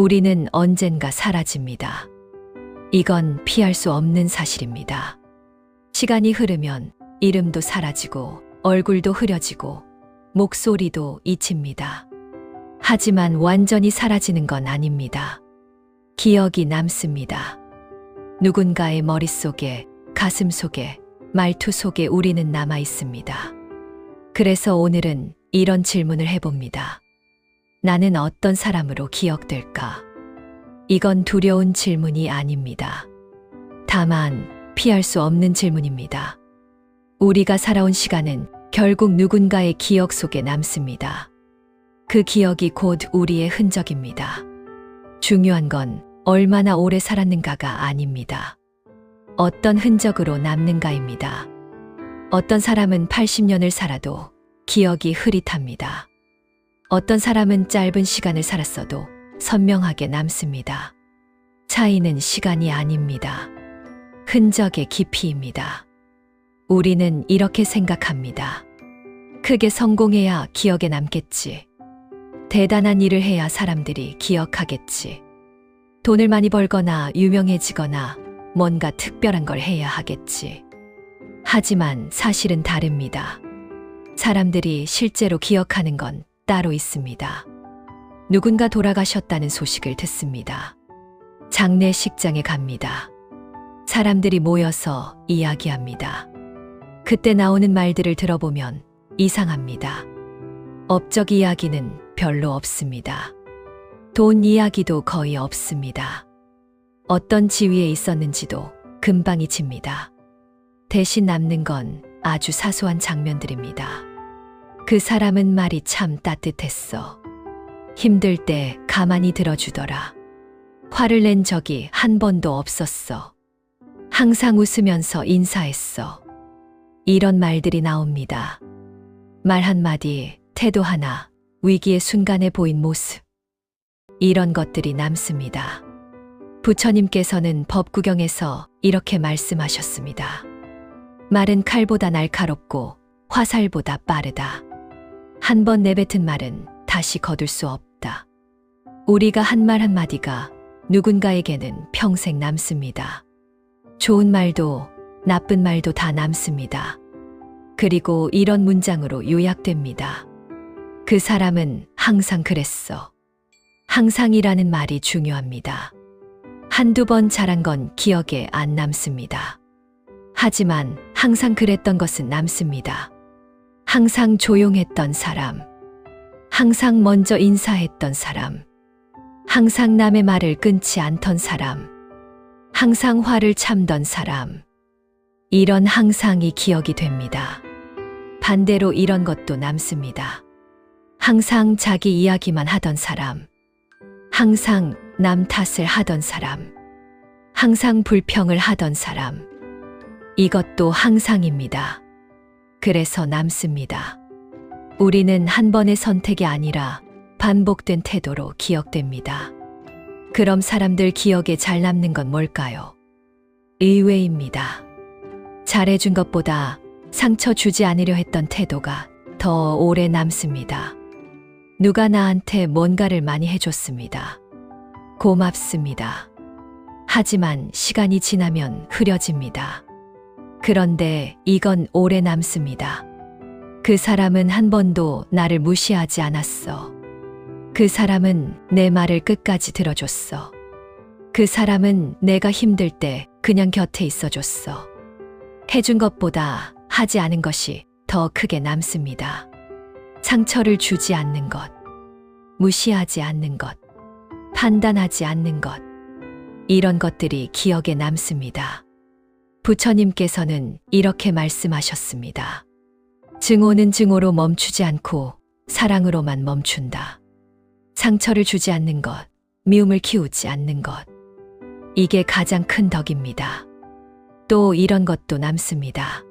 우리는 언젠가 사라집니다. 이건 피할 수 없는 사실입니다. 시간이 흐르면 이름도 사라지고 얼굴도 흐려지고 목소리도 잊힙니다. 하지만 완전히 사라지는 건 아닙니다. 기억이 남습니다. 누군가의 머릿속에, 가슴 속에, 말투 속에 우리는 남아 있습니다. 그래서 오늘은 이런 질문을 해봅니다. 나는 어떤 사람으로 기억될까? 이건 두려운 질문이 아닙니다. 다만 피할 수 없는 질문입니다. 우리가 살아온 시간은 결국 누군가의 기억 속에 남습니다. 그 기억이 곧 우리의 흔적입니다. 중요한 건 얼마나 오래 살았는가가 아닙니다. 어떤 흔적으로 남는가입니다. 어떤 사람은 80년을 살아도 기억이 흐릿합니다. 어떤 사람은 짧은 시간을 살았어도 선명하게 남습니다. 차이는 시간이 아닙니다. 흔적의 깊이입니다. 우리는 이렇게 생각합니다. 크게 성공해야 기억에 남겠지. 대단한 일을 해야 사람들이 기억하겠지. 돈을 많이 벌거나 유명해지거나 뭔가 특별한 걸 해야 하겠지. 하지만 사실은 다릅니다. 사람들이 실제로 기억하는 건 따로 있습니다. 누군가 돌아가셨다는 소식을 듣습니다. 장례식장에 갑니다. 사람들이 모여서 이야기합니다. 그때 나오는 말들을 들어보면 이상합니다. 업적 이야기는 별로 없습니다. 돈 이야기도 거의 없습니다. 어떤 지위에 있었는지도 금방 잊힙니다. 대신 남는 건 아주 사소한 장면들입니다. 그 사람은 말이 참 따뜻했어. 힘들 때 가만히 들어주더라. 화를 낸 적이 한 번도 없었어. 항상 웃으면서 인사했어. 이런 말들이 나옵니다. 말 한마디, 태도 하나, 위기의 순간에 보인 모습. 이런 것들이 남습니다. 부처님께서는 법구경에서 이렇게 말씀하셨습니다. 말은 칼보다 날카롭고 화살보다 빠르다. 한 번 내뱉은 말은 다시 거둘 수 없다. 우리가 한 말 한마디가 누군가에게는 평생 남습니다. 좋은 말도 나쁜 말도 다 남습니다. 그리고 이런 문장으로 요약됩니다. 그 사람은 항상 그랬어. 항상이라는 말이 중요합니다. 한두 번 잘한 건 기억에 안 남습니다. 하지만 항상 그랬던 것은 남습니다. 항상 조용했던 사람. 항상 먼저 인사했던 사람. 항상 남의 말을 끊지 않던 사람. 항상 화를 참던 사람. 이런 항상이 기억이 됩니다. 반대로 이런 것도 남습니다. 항상 자기 이야기만 하던 사람. 항상 남 탓을 하던 사람. 항상 불평을 하던 사람. 이것도 항상입니다. 그래서 남습니다. 우리는 한 번의 선택이 아니라 반복된 태도로 기억됩니다. 그럼 사람들 기억에 잘 남는 건 뭘까요? 의외입니다. 잘해준 것보다 상처 주지 않으려 했던 태도가 더 오래 남습니다. 누가 나한테 뭔가를 많이 해줬습니다. 고맙습니다. 하지만 시간이 지나면 흐려집니다. 그런데 이건 오래 남습니다. 그 사람은 한 번도 나를 무시하지 않았어. 그 사람은 내 말을 끝까지 들어줬어. 그 사람은 내가 힘들 때 그냥 곁에 있어줬어. 해준 것보다 하지 않은 것이 더 크게 남습니다. 상처를 주지 않는 것, 무시하지 않는 것, 판단하지 않는 것, 이런 것들이 기억에 남습니다. 부처님께서는 이렇게 말씀하셨습니다. 증오는 증오로 멈추지 않고 사랑으로만 멈춘다. 상처를 주지 않는 것, 미움을 키우지 않는 것. 이게 가장 큰 덕입니다. 또 이런 것도 남습니다.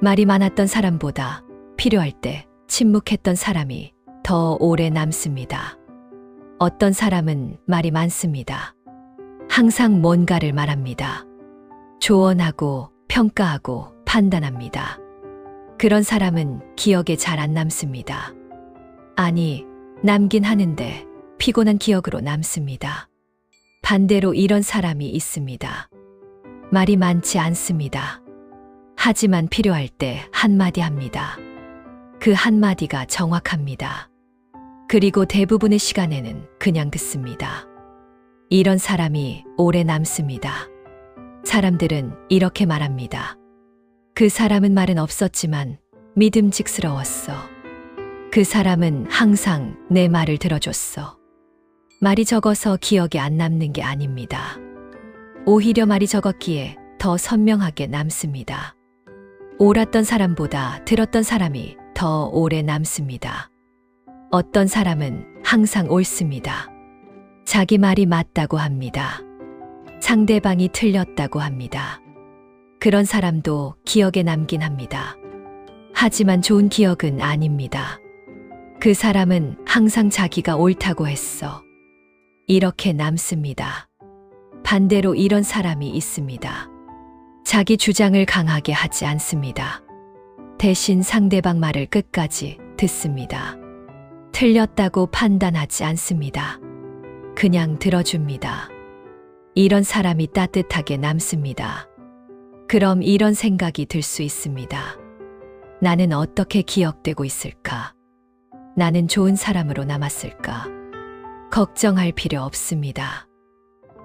말이 많았던 사람보다 필요할 때 침묵했던 사람이 더 오래 남습니다. 어떤 사람은 말이 많습니다. 항상 뭔가를 말합니다. 조언하고 평가하고 판단합니다. 그런 사람은 기억에 잘 안 남습니다. 아니, 남긴 하는데 피곤한 기억으로 남습니다. 반대로 이런 사람이 있습니다. 말이 많지 않습니다. 하지만 필요할 때 한마디 합니다. 그 한마디가 정확합니다. 그리고 대부분의 시간에는 그냥 듣습니다. 이런 사람이 오래 남습니다. 사람들은 이렇게 말합니다. 그 사람은 말은 없었지만 믿음직스러웠어. 그 사람은 항상 내 말을 들어줬어. 말이 적어서 기억에 안 남는 게 아닙니다. 오히려 말이 적었기에 더 선명하게 남습니다. 옳았던 사람보다 들었던 사람이 더 오래 남습니다. 어떤 사람은 항상 옳습니다. 자기 말이 맞다고 합니다. 상대방이 틀렸다고 합니다. 그런 사람도 기억에 남긴 합니다. 하지만 좋은 기억은 아닙니다. 그 사람은 항상 자기가 옳다고 했어. 이렇게 남습니다. 반대로 이런 사람이 있습니다. 자기 주장을 강하게 하지 않습니다. 대신 상대방 말을 끝까지 듣습니다. 틀렸다고 판단하지 않습니다. 그냥 들어줍니다. 이런 사람이 따뜻하게 남습니다. 그럼 이런 생각이 들 수 있습니다. 나는 어떻게 기억되고 있을까? 나는 좋은 사람으로 남았을까? 걱정할 필요 없습니다.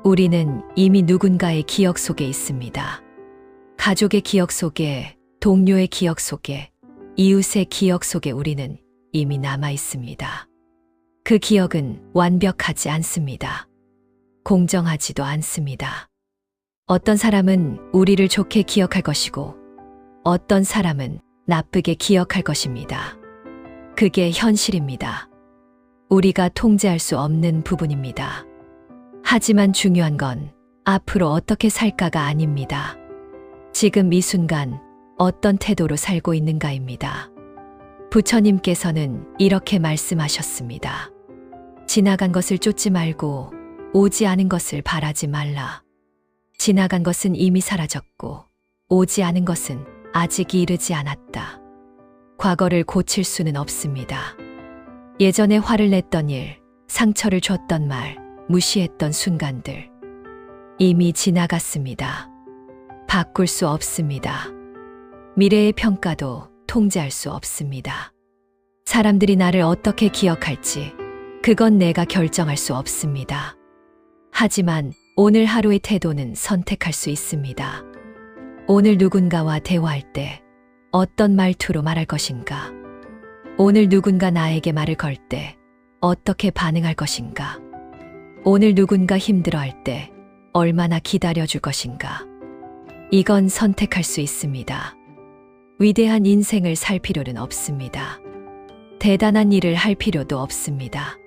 우리는 이미 누군가의 기억 속에 있습니다. 가족의 기억 속에, 동료의 기억 속에, 이웃의 기억 속에 우리는 이미 남아 있습니다. 그 기억은 완벽하지 않습니다. 공정하지도 않습니다. 어떤 사람은 우리를 좋게 기억할 것이고, 어떤 사람은 나쁘게 기억할 것입니다. 그게 현실입니다. 우리가 통제할 수 없는 부분입니다. 하지만 중요한 건 앞으로 어떻게 살까가 아닙니다. 지금 이 순간 어떤 태도로 살고 있는가입니다. 부처님께서는 이렇게 말씀하셨습니다. 지나간 것을 쫓지 말고 오지 않은 것을 바라지 말라. 지나간 것은 이미 사라졌고 오지 않은 것은 아직 이르지 않았다. 과거를 고칠 수는 없습니다. 예전에 화를 냈던 일, 상처를 줬던 말, 무시했던 순간들. 이미 지나갔습니다. 바꿀 수 없습니다. 미래의 평가도 통제할 수 없습니다. 사람들이 나를 어떻게 기억할지, 그건 내가 결정할 수 없습니다. 하지만 오늘 하루의 태도는 선택할 수 있습니다. 오늘 누군가와 대화할 때 어떤 말투로 말할 것인가? 오늘 누군가 나에게 말을 걸 때 어떻게 반응할 것인가? 오늘 누군가 힘들어 할 때 얼마나 기다려 줄 것인가? 이건 선택할 수 있습니다. 위대한 인생을 살 필요는 없습니다. 대단한 일을 할 필요도 없습니다.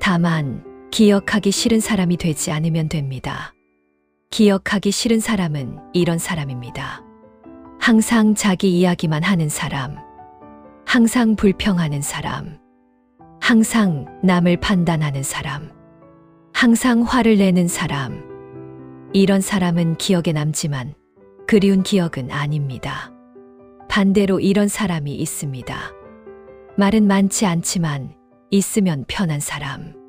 다만, 기억하기 싫은 사람이 되지 않으면 됩니다. 기억하기 싫은 사람은 이런 사람입니다. 항상 자기 이야기만 하는 사람, 항상 불평하는 사람, 항상 남을 판단하는 사람, 항상 화를 내는 사람. 이런 사람은 기억에 남지만 그리운 기억은 아닙니다. 반대로 이런 사람이 있습니다. 말은 많지 않지만 있으면 편한 사람.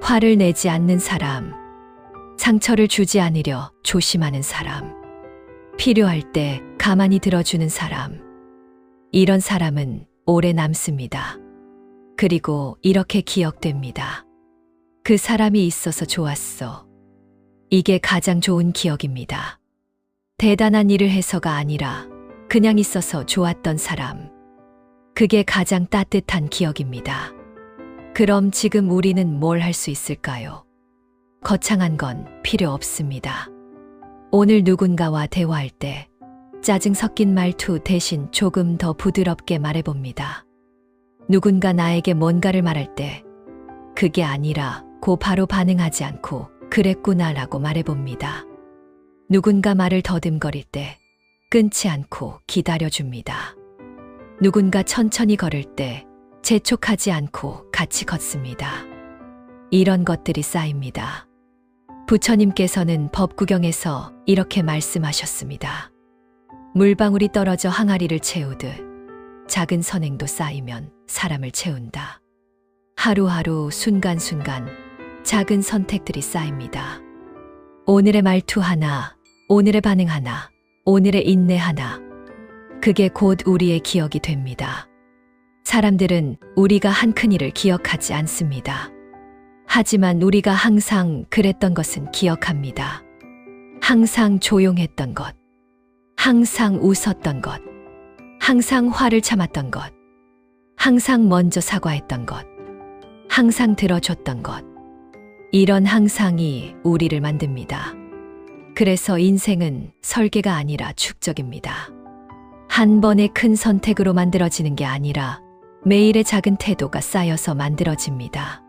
화를 내지 않는 사람. 상처를 주지 않으려 조심하는 사람. 필요할 때 가만히 들어주는 사람. 이런 사람은 오래 남습니다. 그리고 이렇게 기억됩니다. 그 사람이 있어서 좋았어. 이게 가장 좋은 기억입니다. 대단한 일을 해서가 아니라 그냥 있어서 좋았던 사람. 그게 가장 따뜻한 기억입니다. 그럼 지금 우리는 뭘 할 수 있을까요? 거창한 건 필요 없습니다. 오늘 누군가와 대화할 때 짜증 섞인 말투 대신 조금 더 부드럽게 말해봅니다. 누군가 나에게 뭔가를 말할 때 그게 아니라 고 바로 반응하지 않고 그랬구나 라고 말해봅니다. 누군가 말을 더듬거릴 때 끊지 않고 기다려줍니다. 누군가 천천히 걸을 때 재촉하지 않고 같이 걷습니다. 이런 것들이 쌓입니다. 부처님께서는 법구경에서 이렇게 말씀하셨습니다. 물방울이 떨어져 항아리를 채우듯 작은 선행도 쌓이면 사람을 채운다. 하루하루 순간순간 작은 선택들이 쌓입니다. 오늘의 말투 하나, 오늘의 반응 하나, 오늘의 인내 하나. 그게 곧 우리의 기억이 됩니다. 사람들은 우리가 한 큰 일을 기억하지 않습니다. 하지만 우리가 항상 그랬던 것은 기억합니다. 항상 조용했던 것, 항상 웃었던 것, 항상 화를 참았던 것, 항상 먼저 사과했던 것, 항상 들어줬던 것. 이런 항상이 우리를 만듭니다. 그래서 인생은 설계가 아니라 축적입니다. 한 번의 큰 선택으로 만들어지는 게 아니라 매일의 작은 태도가 쌓여서 만들어집니다.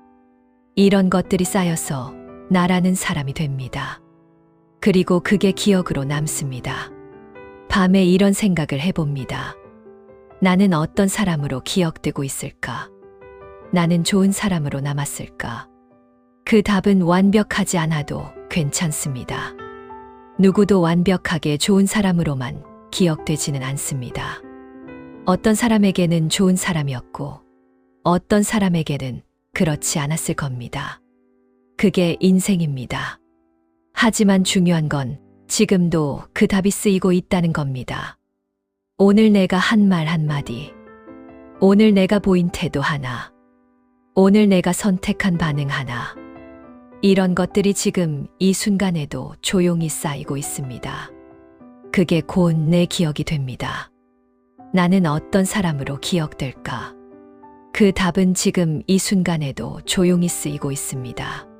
이런 것들이 쌓여서 나라는 사람이 됩니다. 그리고 그게 기억으로 남습니다. 밤에 이런 생각을 해봅니다. 나는 어떤 사람으로 기억되고 있을까? 나는 좋은 사람으로 남았을까? 그 답은 완벽하지 않아도 괜찮습니다. 누구도 완벽하게 좋은 사람으로만 기억되지는 않습니다. 어떤 사람에게는 좋은 사람이었고, 어떤 사람에게는 그렇지 않았을 겁니다. 그게 인생입니다. 하지만 중요한 건 지금도 그 답이 쓰이고 있다는 겁니다. 오늘 내가 한 말 한마디, 오늘 내가 보인 태도 하나, 오늘 내가 선택한 반응 하나, 이런 것들이 지금 이 순간에도 조용히 쌓이고 있습니다. 그게 곧 내 기억이 됩니다. 나는 어떤 사람으로 기억될까? 그 답은 지금 이 순간에도 조용히 쓰이고 있습니다.